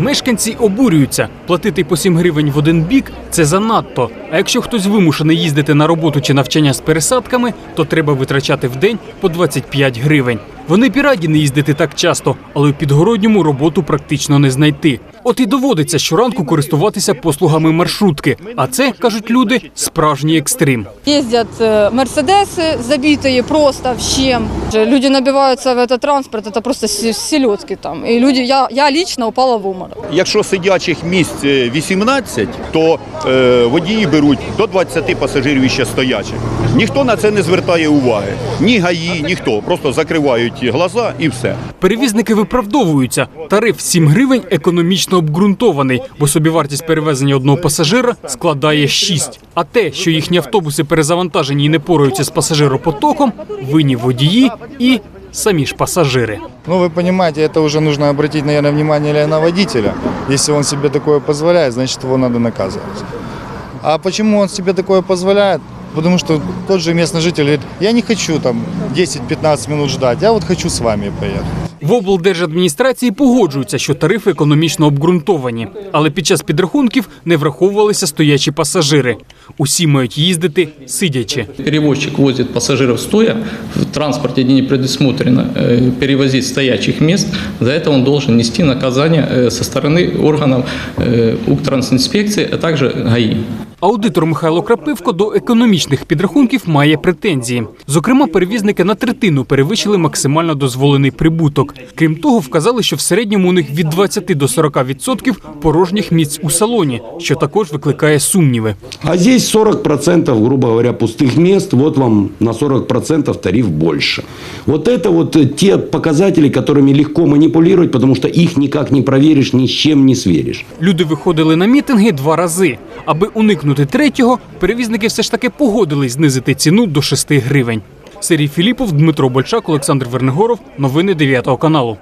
Мешканці обурюються. Платити по 7 гривень в один бік це занадто. А якщо хтось вимушений їздити на роботу чи навчання з пересадками, то треба витрачати в день по 25 гривень. Вони б не їздити так часто, але у підгородньому роботу практично не знайти. От і доводиться щоранку користуватися послугами маршрутки. А це кажуть люди справжній екстрим. Ездят э, мерседесы, забитые просто всем. Люди набиваются в этот транспорт, это просто с- селедки там. И люди, я, я лично упала в умор. Якщо сидячих місць е, 18, то е, водії беруть до 20 пасажирів іще стоячих. Ніхто на це не звертає уваги. Ні гаї, ніхто. Просто закривають глаза і все. Перевізники виправдовуються. Тариф 7 гривень економічно обґрунтований, бо собівартість перевезення одного пасажира складає 6. А те, що їхні автобуси перезавантажені і не поруються з пасажиропотоком, винні водії і самі ж пасажири. Ну, вы понимаете, это уже нужно обратить, наверное, внимание или на водителя. Если он себе такое позволяет, значит, его надо наказывать. А почему он себе такое позволяет? Потому что тот же местный житель говорит, я не хочу там 10-15 минут ждать, я вот хочу с вами поехать. В облдержадміністрації погоджуються, що тарифи економічно обґрунтовані, але під час підрахунків не враховувалися стоячі пасажири. Усі мають їздити сидячи. Перевозчик возит пассажиров стоя, в транспорте, где не предусмотрено э, перевозить стоячих мест, за это он должен нести наказание э, со стороны органов э, Укртрансинспекции, а также ГАИ. Аудитор Михайло Крапивко до економічних підрахунків має претензії. Зокрема, перевізники на третину перевищили максимально дозволений прибуток. Крім того, вказали, що в середньому у них від 20 до 40 відсотків порожніх місць у салоні, що також викликає сумніви. А здесь 40%, грубо говоря, пустых мест, вот вам на 40% тариф больше. Вот это вот э, те показатели, которыми легко манипулировать, потому что их никак не проверишь, ни с чем не сверишь. Люди виходили на мітинги два рази. Аби уникнути третього, перевізники все ж таки погодились знизити ціну до 6 гривень. Сергій Філіпов, Дмитро Больчак, Олександр Вернигоров. Новини 9 каналу.